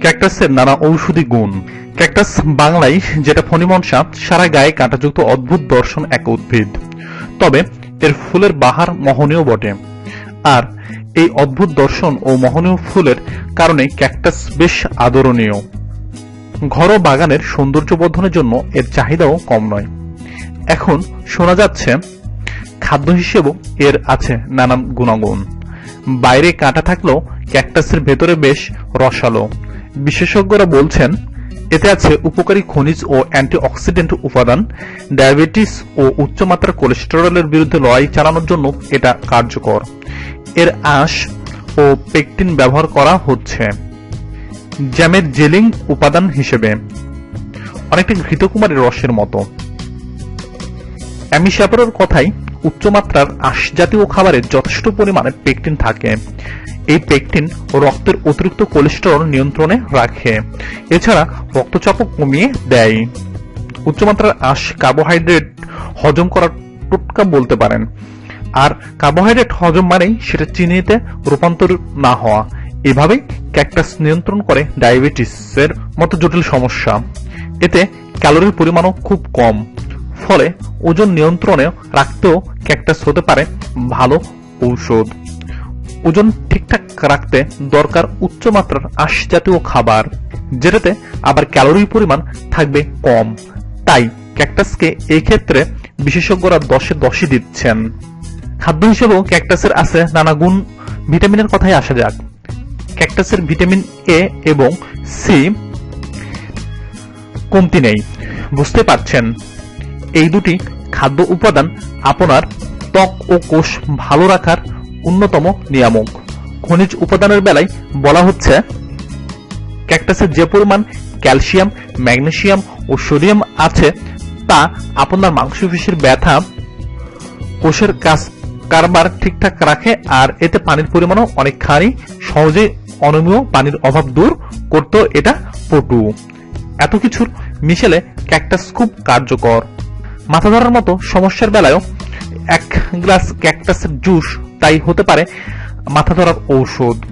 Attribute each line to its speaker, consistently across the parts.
Speaker 1: ক্যাকটাসের নানা ঔষধি গুণ। ক্যাকটাস বাংলায় যেটা ফণিমনসা সারা গায়ে কাঁটাযুক্ত অদ্ভুত দর্শন এক উদ্ভিদ। তবে এর ফুলের বাহার মোহনীয় বটে। আর এই অদ্ভুত দর্শন ও মোহনীয় ফুলের কারণে ক্যাকটাস বেশ আদরণীয়। ঘরোয়া বাগানের সৌন্দর্য বর্ধনের জন্য এর চাহিদাও কম নয়। এখন শোনা যাচ্ছে, খাদ্য হিসেবেও এর আছে নানান গুণাগুণ। বাইরে কাঁটা থাকলেও ক্যাকটাসের ভেতরে বেশ রসালো। বিশেষজ্ঞরা বলছেন, এতে আছে উপকারী খনিজ ও অ্যান্টিঅক্সিডেন্ট উপাদান, ডায়াবেটিস ও উচ্চমাত্রার কোলেস্টেরলের বিরুদ্ধে লড়াই চালানোর জন্য এটা কার্যকর। এর আঁশ ও পেকটিন ব্যবহার করা হচ্ছে। জ্যামের জেলিং উপাদান হিসেবে। অনেকটা ঘৃতকুমারীর রসের মতো। অ্যামিস্যাপারের কথাই উচ্চমাত্রার আঁশ জাতীয় খাবারে যথেষ্ট পরিমাণে পেকটিন থাকে। এই পেকটিন রক্তের অতিরিক্ত কোলেস্টেরল নিয়ন্ত্রণে রাখে। এছাড়া রক্তচাপও কমিয়ে দেয়। উচ্চমাত্রার আঁশ কার্বোহাইড্রেট হজম করার টোটকা বলতে পারেন। আর কার্বোহাইড্রেট হজম মানেই সেটা চিনিতে রূপান্তর না হওয়া। এভাবেই ক্যাকটাস নিয়ন্ত্রণ করে ডায়াবেটিসের মতো জটিল সমস্যা। এতে ক্যালোরির পরিমাণও খুব কম। ফলে ওজন নিয়ন্ত্রণে রাখতেও ক্যাকটাস হতে পারে ভালো ঔষধ। ওজন ঠিকঠাক রাখতে দরকার উচ্চমাত্রার আঁশ জাতীয় খাবার, যেটাতে আবার ক্যালোরির পরিমাণ থাকবে কম। তাই ক্যাকটাসকে এই ক্ষেত্রে বিশেষজ্ঞরা দশে দশই দিচ্ছেন। খাদ্য হিসেবেও ক্যাকটাসের আছে নানা গুণ। ভিটামিনের কথাই আসা যাক। ক্যাকটাসের ভিটামিন এ এবং সি কমতি নেই। বুঝতে পারছেন? এই দুটি খাদ্য উপাদান আপনার ত্বক ও কোষ ভালো রাখার অন্যতম নিয়ামক। খনিজ উপাদানের বেলায় বলা হচ্ছে, ক্যাকটাসের যে পরিমাণ ক্যালসিয়াম, ম্যাগনেসিয়াম ও সোডিয়াম আছে, তা আপনার মাংসপেশির ব্যথা কোষের কাজ কারবার ঠিকঠাক রাখে আর এতে পানির পরিমাণও অনেকখানি সহজে অনমীয় পানির অভাব দূর করতেও এটা পটু এত কিছুর মিশেলে ক্যাকটাস খুব কার্যকর। মাথা ধরার মতো সমস্যার বেলায়ও এক গ্লাস ক্যাকটাসের জুস তাই হতে পারে মাথা ধরার ঔষধ।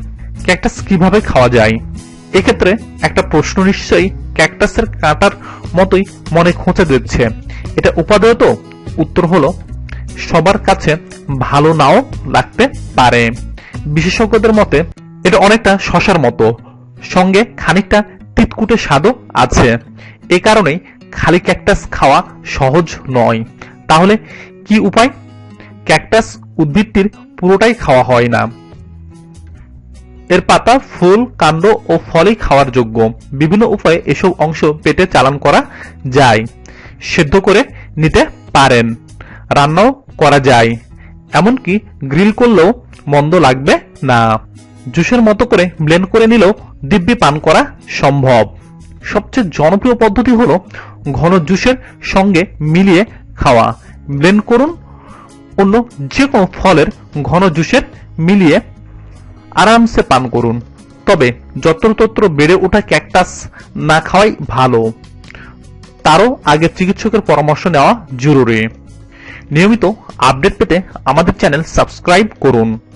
Speaker 1: ক্যাকটাস কীভাবে খাওয়া যায়? এক্ষেত্রে একটা প্রশ্ন নিশ্চয়ই ক্যাকটাসের কাঁটার মতোই মনে খোঁচে দিচ্ছে। এটা উপাদেয় তো? উত্তর হলো, সবার কাছে ভালো নাও লাগতে পারে। বিশেষজ্ঞদের মতে, এটা অনেকটা শশার মতো। সঙ্গে খানিকটা তিতকুটে স্বাদও আছে। এ কারণেই খালি ক্যাকটাস খাওয়া সহজ নয়। তাহলে কি উপায়? ক্যাকটাস উদ্ভিদটির পুরোটাই খাওয়া হয় না। এর পাতা, ফুল, কাণ্ড ও ফলই খাওয়ার যোগ্য। বিভিন্ন উপায়ে এসব অংশ পেটে চালান করা যায়, সেদ্ধ করে নিতে পারেন, রান্নাও করা যায়। এমনকি গ্রিল করলেও মন্দ লাগবে না। জুসের মতো করে ব্লেন্ড করে নিলেও দিব্যি পান করা সম্ভব। সবচেয়ে জনপ্রিয় পদ্ধতি হলো ঘন জুসের সঙ্গে মিলিয়ে খাওয়া। ব্লেন্ড করুন। অন্য যে কোনো ফলের ঘন জুসের মিলিয়ে আরামসে পান করুন। তবে যত্রতত্র বেড়ে ওঠা ক্যাকটাস না খাওয়াই ভালো। তারও আগে চিকিৎসকের পরামর্শ নেওয়া জরুরি। নিয়মিত আপডেট পেতে আমাদের চ্যানেল সাবস্ক্রাইব করুন।